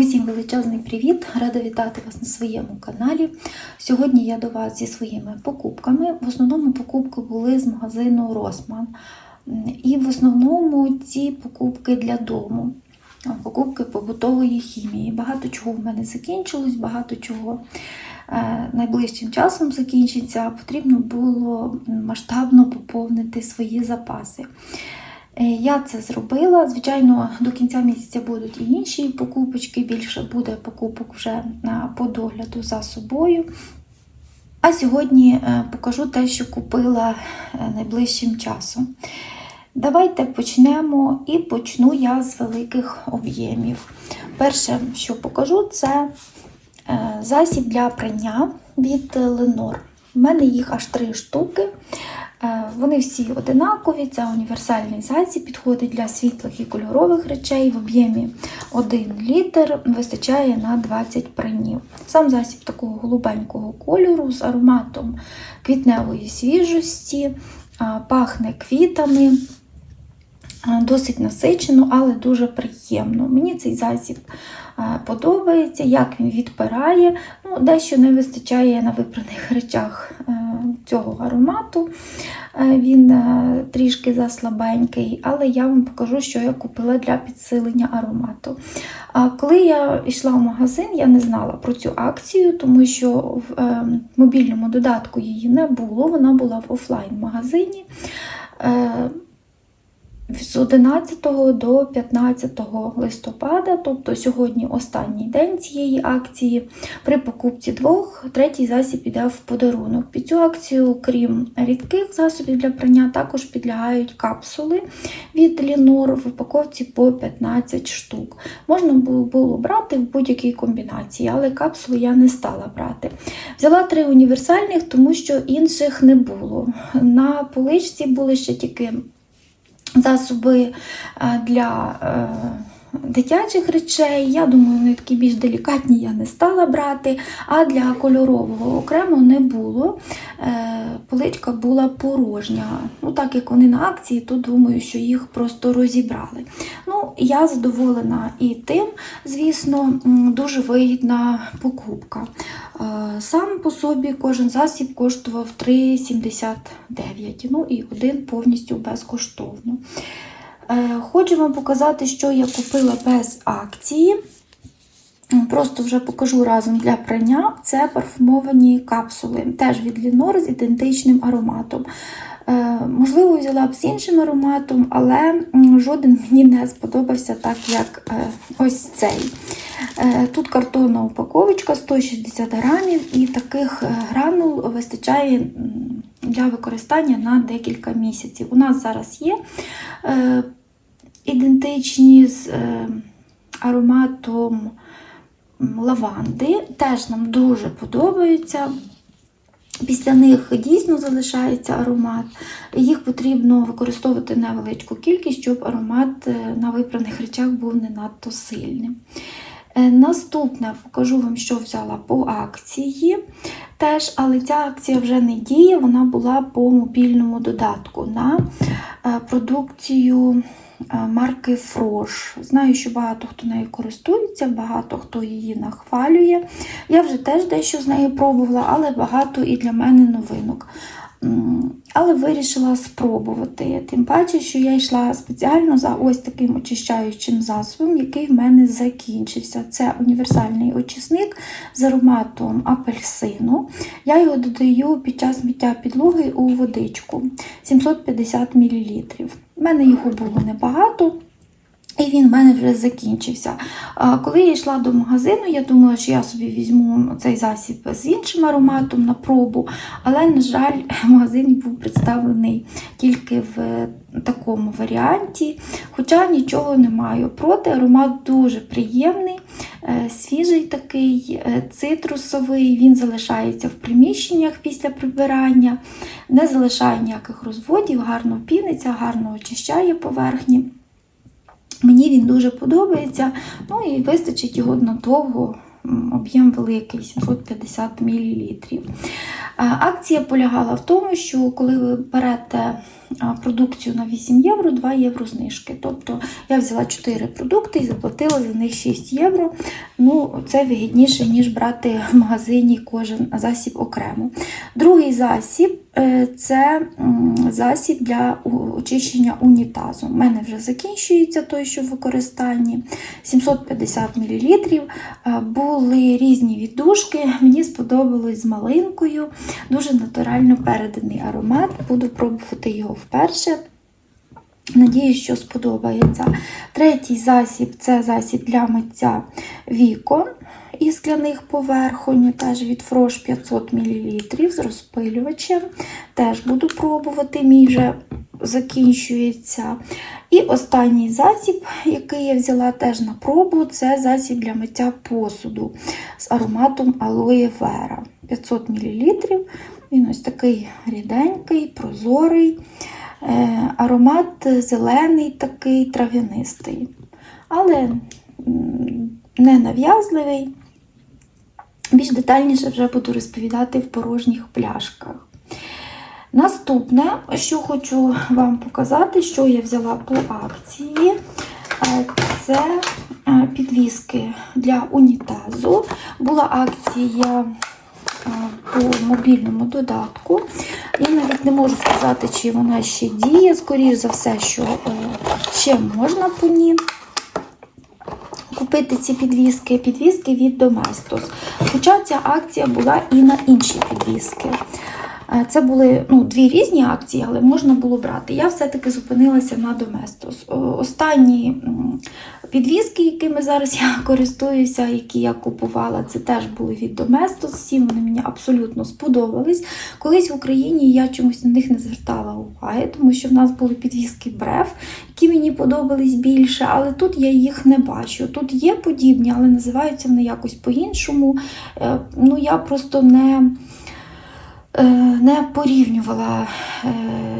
Усім величезний привіт! Рада вітати вас на своєму каналі. Сьогодні я до вас зі своїми покупками. В основному покупки були з магазину Росман. І в основному ці покупки для дому, покупки побутової хімії. Багато чого в мене закінчилось, багато чого е, найближчим часом закінчиться. Потрібно було масштабно поповнити свої запаси. Е, Я це зробила. Звичайно, до кінця місяця будуть і інші покупочки, більше буде покупок вже е, по догляду за собою. А сьогодні е, покажу те, що купила найближчим часом. Давайте почнемо і почну я з великих об'ємів. Перше, що покажу, це засіб для прання від Lenor. У мене їх аж три штуки. Е, Вони всі одинакові, це універсальний засіб, підходить для світлих і кольорових речей в об'ємі 1 літр, вистачає на 20 пранів. Сам засіб такого голубенького кольору з ароматом квітневої свіжості, пахне квітами. Досить насичено, але дуже приємно. Мені цей засіб е, подобається, як він відпирає. Ну, Дещо не вистачає на випраних речах е, цього аромату. Е, Він е, трішки заслабенький, але я вам покажу, що я купила для підсилення аромату. Коли я йшла в магазин, я не знала про цю акцію, тому що в е, мобільному додатку її не було, вона була в офлайн-магазині. З 11 до 15 листопада, тобто сьогодні останній день цієї акції. При покупці двох третій засіб іде в подарунок. Під цю акцію, крім рідких засобів для прання, також підлягають капсули від Лінор в упаковці по 15 штук. Можна було брати в будь-якій комбінації, але капсули я не стала брати. Взяла три універсальних, тому що інших не було. На поличці були ще тільки засоби е, для е, дитячих речей. Я думаю, вони такі більш делікатні я не стала брати, а для кольорового окремо не було. Е, Поличка була порожня. Ну, так як вони на акції, то думаю, що їх просто розібрали. Ну, я задоволена і тим, звісно, дуже вигідна покупка. Е, Сам по собі кожен засіб коштував 3,79. Ну і один повністю безкоштовно. Е, Хочу вам показати, що я купила без акції. Просто вже покажу разом для прання. Це парфумовані капсули, теж від Лінор з ідентичним ароматом. Е, Можливо, взяла б з іншим ароматом, але жоден мені не сподобався так, як е, ось цей. Тут картонна упаковочка 160 грамів, і таких гранул вистачає для використання на декілька місяців. У нас зараз є ідентичні з е, ароматом лаванди. Теж нам дуже подобаються. Після них дійсно залишається аромат. Їх потрібно використовувати невеличку кількість, щоб аромат е, на випраних речах був не надто сильним. Е, Наступне покажу вам, що взяла по акції. Теж, але ця акція вже не діє, вона була по мобільному додатку на продукцію марки Фрош. Знаю, що багато хто нею користується, багато хто її нахвалює. Я вже теж дещо з нею пробувала, але багато і для мене новинок. Але вирішила спробувати. Тим паче, що я йшла спеціально за ось таким очищаючим засобом, який в мене закінчився. Це універсальний очисник з ароматом апельсину. Я його додаю під час миття підлоги у водичку 750 мл. У мене його було небагато. І він в мене вже закінчився. Коли я йшла до магазину, я думала, що я собі візьму цей засіб з іншим ароматом на пробу, але, на жаль, магазин був представлений тільки в такому варіанті. Хоча нічого не маю проти, аромат дуже приємний, е, свіжий такий, е, цитрусовий, він залишається в приміщеннях після прибирання, не залишає ніяких розводів, гарно піниться, гарно очищає поверхні. Мені він дуже подобається, ну і вистачить його надовго, об'єм великий 750 мл. Акція полягала в тому, що коли ви берете продукцію на 8 євро, 2 євро знижки. Тобто я взяла 4 продукти і заплатила за них 6 євро. Ну, це вигідніше, ніж брати в магазині кожен засіб окремо. Другий засіб е, це засіб для очищення унітазу. У мене вже закінчується той, що в використанні 750 мл. Були різні віддушки. Мені сподобалось з малинкою. Дуже натурально переданий аромат. Буду пробувати його вперше. Надіюсь, що сподобається. Третій засіб це засіб для миття вікон із скляних поверхонь, теж від Фрош 500 мл з розпилювачем. Теж буду пробувати, мій вже закінчується. І останній засіб, який я взяла теж на пробу, це засіб для миття посуду з ароматом Aloe Vera 500 мл. Він ось такий ріденький, прозорий. Е, Аромат зелений, такий трав'янистий, але не нав'язливий. Більш детальніше вже буду розповідати в порожніх пляшках. Наступне, що хочу вам показати, що я взяла по акції, е, це е, підвіски для унітазу. Була акція е, по мобільному додатку. Я навіть не можу сказати, чи вона ще діє. Скоріше за все, що ще можна по ній купити ці підвіски. Підвіски від Domestos. Хоча ця акція була і на інші підвіски. Е, Це були ну, дві різні акції, але можна було брати. Я все-таки зупинилася на. О- Останні м, підвіски, якими зараз я користуюся, які я купувала, це теж були від Domestos. Всі вони мені абсолютно сподобались. Колись в Україні я чомусь на них не звертала уваги, тому що в нас були підвіски Бреф, які мені подобались більше, але тут я їх не бачу. Тут є подібні, але називаються вони якось по-іншому. Е, Ну, я просто не. Е, не порівнювала, е,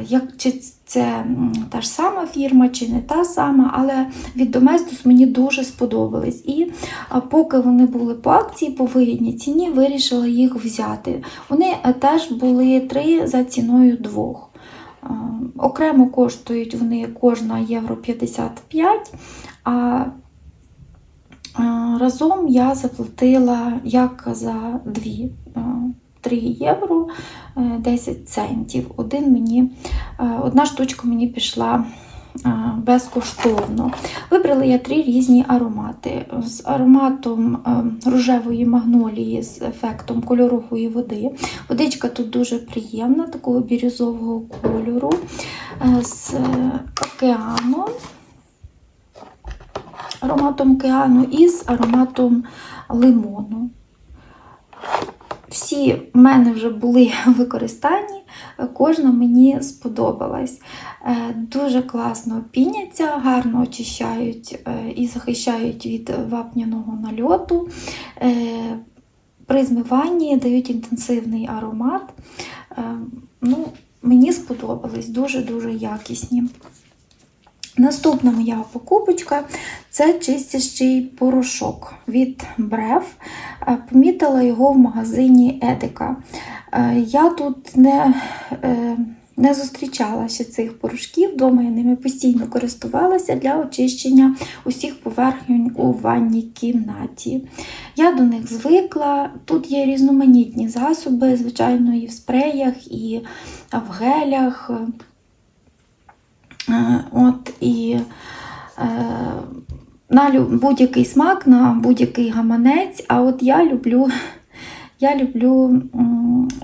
як чи це та ж сама фірма, чи не та сама, але від Domestos мені дуже сподобались. І поки вони були по акції по вигідній ціні, вирішила їх взяти. Вони е, теж були три за ціною двох. Окремо коштують вони кожна євро 55, а разом я заплатила як за дві. Е, 3 євро е, 10 центів. Один мені, е, одна штучка мені пішла е, безкоштовно. Вибрала я три різні аромати. З ароматом е, рожевої магнолії з ефектом кольорової води. Водичка тут дуже приємна, такого бірюзового кольору. Е, З е, океану. Ароматом океану і з ароматом лимону. Всі в мене вже були в використанні, кожна мені сподобалась. Е, Дуже класно піняться, гарно очищають е, і захищають від вапняного нальоту. Е, При змиванні дають інтенсивний аромат. Ну, мені сподобались, дуже-дуже якісні. Наступна моя покупочка це чистящий порошок від Брев. Е, Помітила його в магазині Едика. Е, Я тут не, е, не зустрічала ще цих порошків, вдома я ними постійно користувалася для очищення усіх поверхень у ванній кімнаті. Я до них звикла. Тут є різноманітні засоби, звичайно, і в спреях, і в гелях. Е, От і е, на будь-який смак, на будь-який гаманець. А от я люблю, я люблю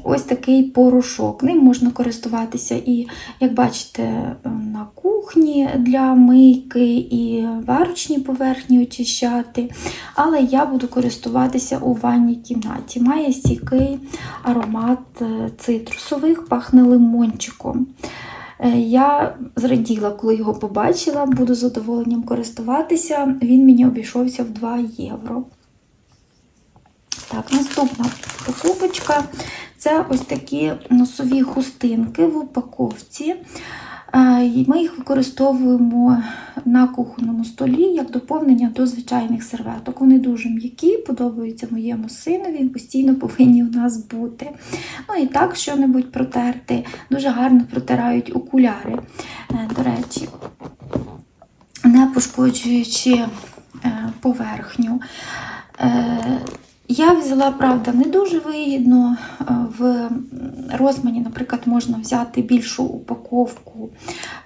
ось такий порошок. Ним можна користуватися і, як бачите, на кухні для мийки, і варочні поверхні очищати. Але я буду користуватися у ванній кімнаті. Має стійкий аромат е, цитрусових, пахне лимончиком. Е, Я зраділа, коли його побачила, буду з задоволенням користуватися. Він мені обійшовся в 2 євро. Так, наступна покупочка це ось такі носові хустинки в упаковці. Е, Ми їх використовуємо на кухонному столі як доповнення до звичайних серветок. Вони дуже м'які, подобаються моєму синові, постійно повинні у нас бути. Ну і так, що-небудь протерти, дуже гарно протирають окуляри, е, до речі, не пошкоджуючи е, поверхню. Я взяла, правда, не дуже вигідно. Е, В розмані, наприклад, можна взяти більшу упаковку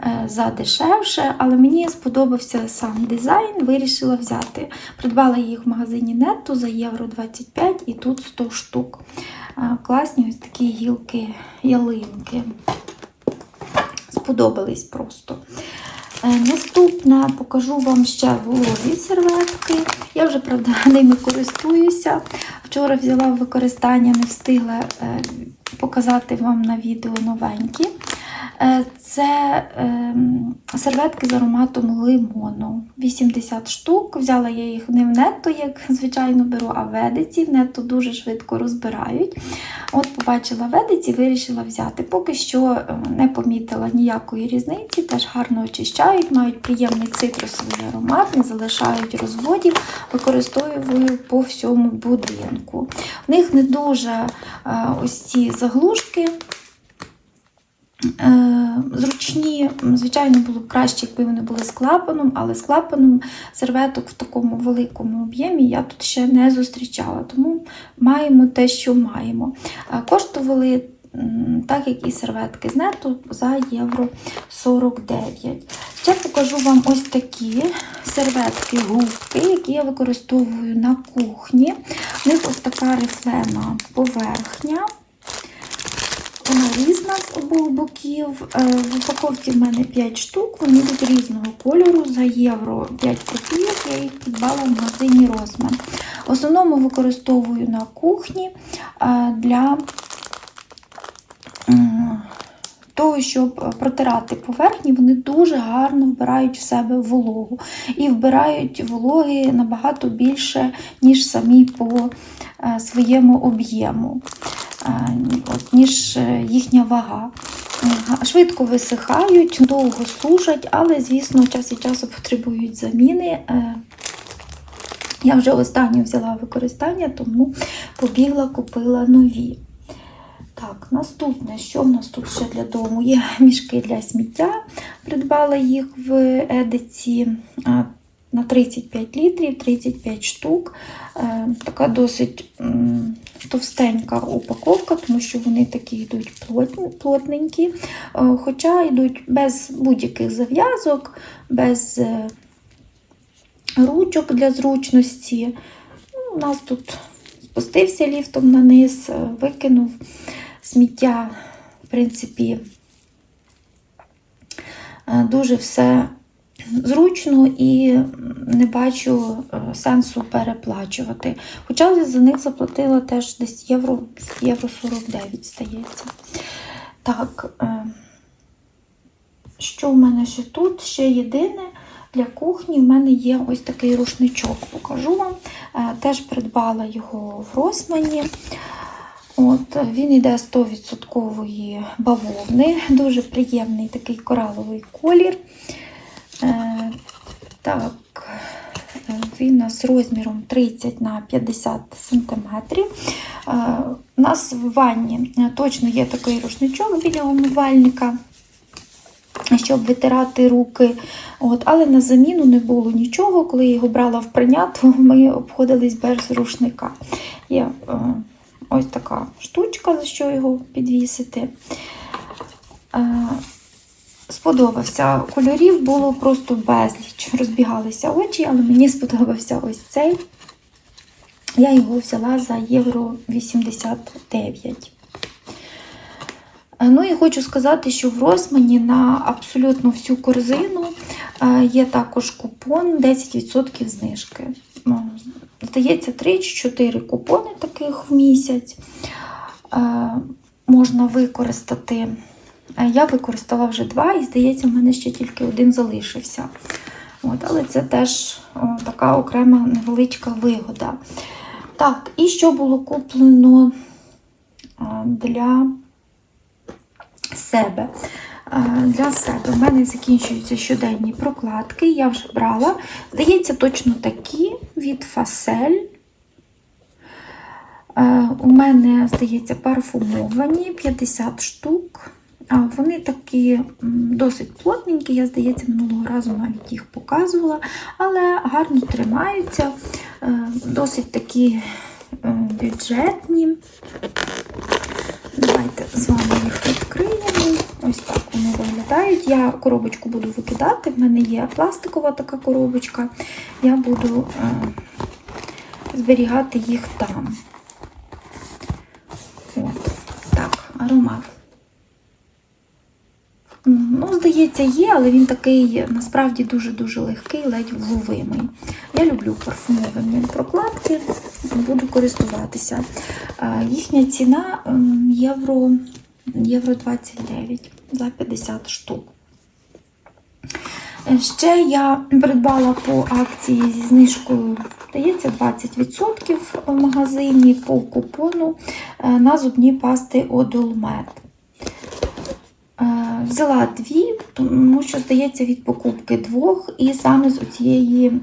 е, за дешевше, але мені сподобався сам дизайн, вирішила взяти. Придбала їх в магазині Netto за євро 25 і тут 100 штук. Е, Класні ось такі гілки, ялинки. Сподобались просто. Е, Наступне покажу вам ще вологі серветки. Я вже, правда, ними користуюся. Вчора взяла в використання, не встигла е, показати вам на відео новенькі. Е, Це ем, серветки з ароматом лимону. 80 штук. Взяла я їх не в нетто, як звичайно беру, а в ведиці. В нетто дуже швидко розбирають. От побачила ведиці, вирішила взяти. Поки що е, не помітила ніякої різниці, теж гарно очищають, мають приємний цитрусовий аромат, не залишають розводів, використовую по всьому будинку. В них не дуже е, ось ці заглушки. Е, Зручні, звичайно, було б краще, якби вони були з клапаном, але з клапаном серветок в такому великому об'ємі я тут ще не зустрічала, тому маємо те, що маємо. Е, Коштували, так як і серветки з нету, за євро 49. Ще покажу вам ось такі серветки губки, які я використовую на кухні. В них ось така рифлена поверхня. Вона різна з обох боків. Е, В упаковці в мене 5 штук, вони йдуть різного кольору за євро 5 копійок. Я їх придбала в магазині Росман. В основному використовую на кухні е, для того, щоб протирати поверхні, вони дуже гарно вбирають в себе вологу. І вбирають вологи набагато більше, ніж самі по е, своєму об'єму ніж е, їхня вага. Швидко висихають, довго сушать, але, звісно, час від часу потребують заміни. Е, Я вже останню взяла використання, тому побігла, купила нові. Так, наступне, що в нас тут ще для дому? Є мішки для сміття. Придбала їх в Едиці на 35 літрів, 35 штук. Е, Така досить товстенька упаковка, тому що вони такі йдуть плотненькі, Е, хоча йдуть без будь-яких зав'язок, без е, ручок для зручності. Ну, У нас тут спустився ліфтом на низ, е, викинув сміття, в принципі, дуже все зручно і не бачу е, сенсу переплачувати. Хоча за них заплатила теж десь євро, євро 49, здається. Так, е, що в мене ще тут? Ще єдине для кухні в мене є ось такий рушничок. Покажу вам. Е, Теж придбала його в Росмані. От, він йде 100% бавовни, дуже приємний такий кораловий колір. Е, так, він у нас розміром 30 на 50 см. Е, у нас в ванні точно є такий рушничок біля умивальника, щоб витирати руки. От, але на заміну не було нічого. Коли я його брала в прийнято, ми обходились без рушника. Є е, ось така штучка, за що його підвісити. Сподобався. Кольорів було просто безліч. Розбігалися очі, але мені сподобався ось цей. Я його взяла за євро 89. Е, Ну і хочу сказати, що в Росмані на абсолютно всю корзину е, є також купон 10% знижки. Ну, Здається, 3 чи 4 купони таких в місяць е, можна використати. Е, Я використала вже два, і здається, в мене ще тільки один залишився. От, але це теж о, така окрема невеличка вигода. Так, і що було куплено е, для себе? Е, Для себе у мене закінчуються щоденні прокладки. Я вже брала. Здається, точно такі від Фасель. У мене, здається, парфумовані 50 штук. Вони такі досить плотненькі, я, здається, минулого разу навіть їх показувала, але гарно тримаються, е, досить такі е, бюджетні. Давайте з вами їх відкриємо. Ось так вони виглядають. Я коробочку буду викидати. В мене є пластикова така коробочка. Я буду е, зберігати їх там. От, так, аромат. Здається, є, але він такий насправді дуже-дуже легкий, ледь вловимий. Я люблю парфумовані прокладки, буду користуватися. Їхня ціна м, євро, євро 29 за 50 штук. Е, Ще я придбала по акції зі знижкою, здається, 20% в магазині по купону е, на зубні пасти Одолмет. Взяла дві, тому що, здається, від покупки двох, і саме з цієї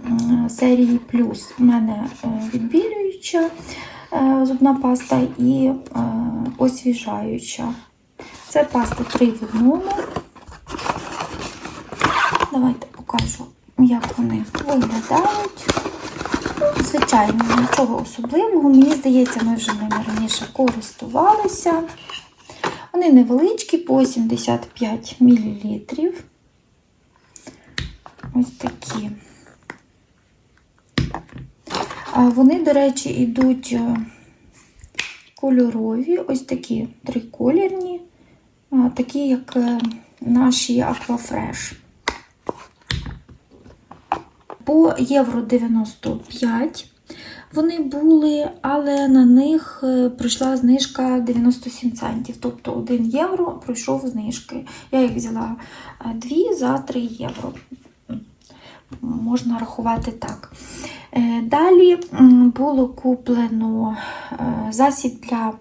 серії плюс. У мене е, відбілююча е, зубна паста і е, освіжаюча. Це паста 3 в одному. Давайте покажу, як вони виглядають. Звичайно, нічого особливого. Мені здається, ми вже ними раніше користувалися. Вони невеличкі, по 75 мл. Ось такі. А Вони, до речі, йдуть е, кольорові, ось такі триколірні, такі, як е, наші Aquafresh. По євро 95 вони були, але на них е, пройшла знижка 97 центів. Тобто 1 євро пройшов знижки. Я їх взяла е, дві за 3 євро. Можна рахувати так. Е, Далі було куплено е, засіб для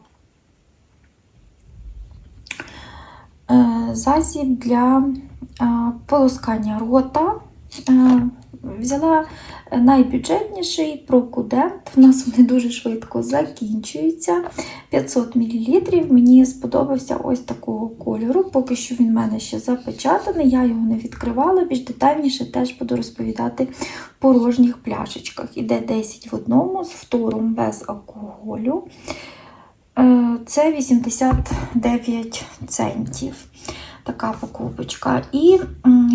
е, засіб для е, полоскання рота. Е, Взяла найбюджетніший прокудент. У нас вони дуже швидко закінчуються. 500 мл. Мені сподобався ось такого кольору. Поки що він в мене ще запечатаний, я його не відкривала. Більш детальніше теж буду розповідати в порожніх пляшечках. Іде 10 в одному з фтором без алкоголю. Е, Це 89 центів. Така покупочка. І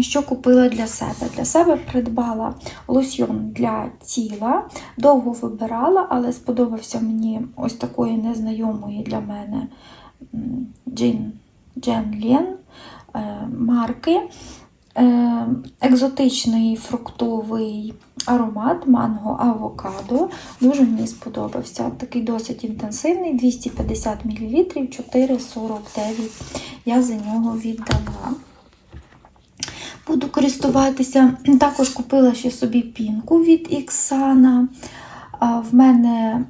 що купила для себе? Для себе придбала лосьйон для тіла. Довго вибирала, але сподобався мені ось такої незнайомої для мене Джин Джен Лен е, марки. Е, Екзотичний фруктовий аромат манго авокадо. Дуже мені сподобався. Такий досить інтенсивний, 250 мл, 4,49 я за нього віддала. Буду користуватися. Також купила ще собі пінку від Іксана. В мене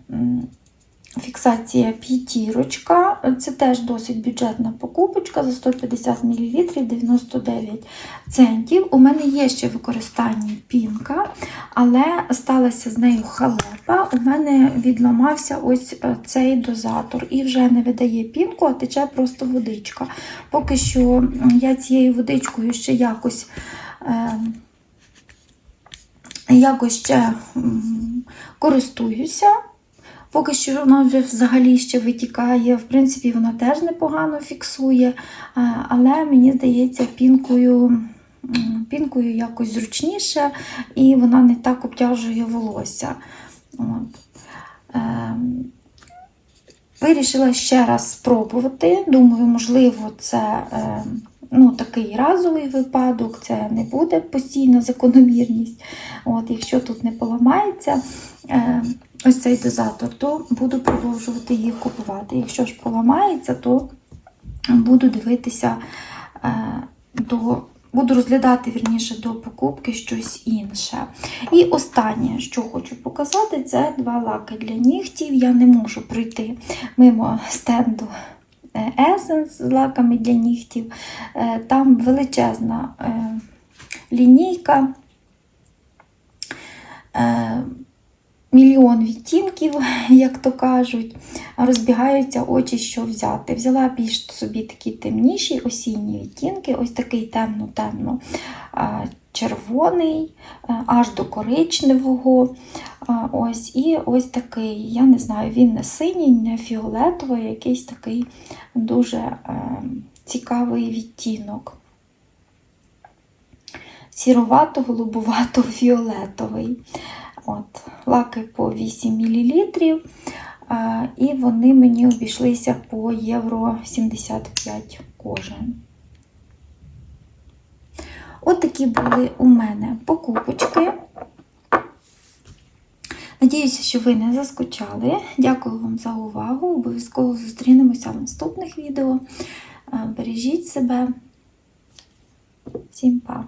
фіксація п'ятірочка. Це теж досить бюджетна покупочка за 150 мл 99 центів. У мене є ще в використанні пінка, але сталася з нею халепа. У мене відламався ось е, цей дозатор і вже не видає пінку, а тече просто водичка. Поки що я цією водичкою ще якось. Е, Якось ще користуюся. Поки що вона вже взагалі ще витікає. В принципі, вона теж непогано фіксує, е, але мені здається, пінкою, пінкою якось зручніше і вона не так обтяжує волосся. От. Ем, Вирішила ще раз спробувати. Думаю, можливо, це е, ну, такий разовий випадок, це не буде постійна закономірність. От, Якщо тут не поламається е, ось цей дозатор, то буду продовжувати їх купувати. Якщо ж поламається, то буду дивитися е, до. Буду розглядати вірніше до покупки щось інше. І останнє, що хочу показати, це два лаки для нігтів. Я не можу пройти мимо стенду есенс з лаками для нігтів. Е, Там величезна е, лінійка. Мільйон відтінків, як то кажуть, розбігаються очі, що взяти. Взяла більш собі такі темніші осінні відтінки, ось такий темно-темно червоний, аж до коричневого. Ось, І ось такий, я не знаю, він не синій, не фіолетовий, якийсь такий дуже цікавий відтінок. Сіровато-голубувато-фіолетовий. От, лаки по 8 мл, і вони мені обійшлися по євро 75 кожен. От такі були у мене покупочки. Надіюся, що ви не заскучали. Дякую вам за увагу. Обов'язково зустрінемося в наступних відео. Е, Бережіть себе. Всім па!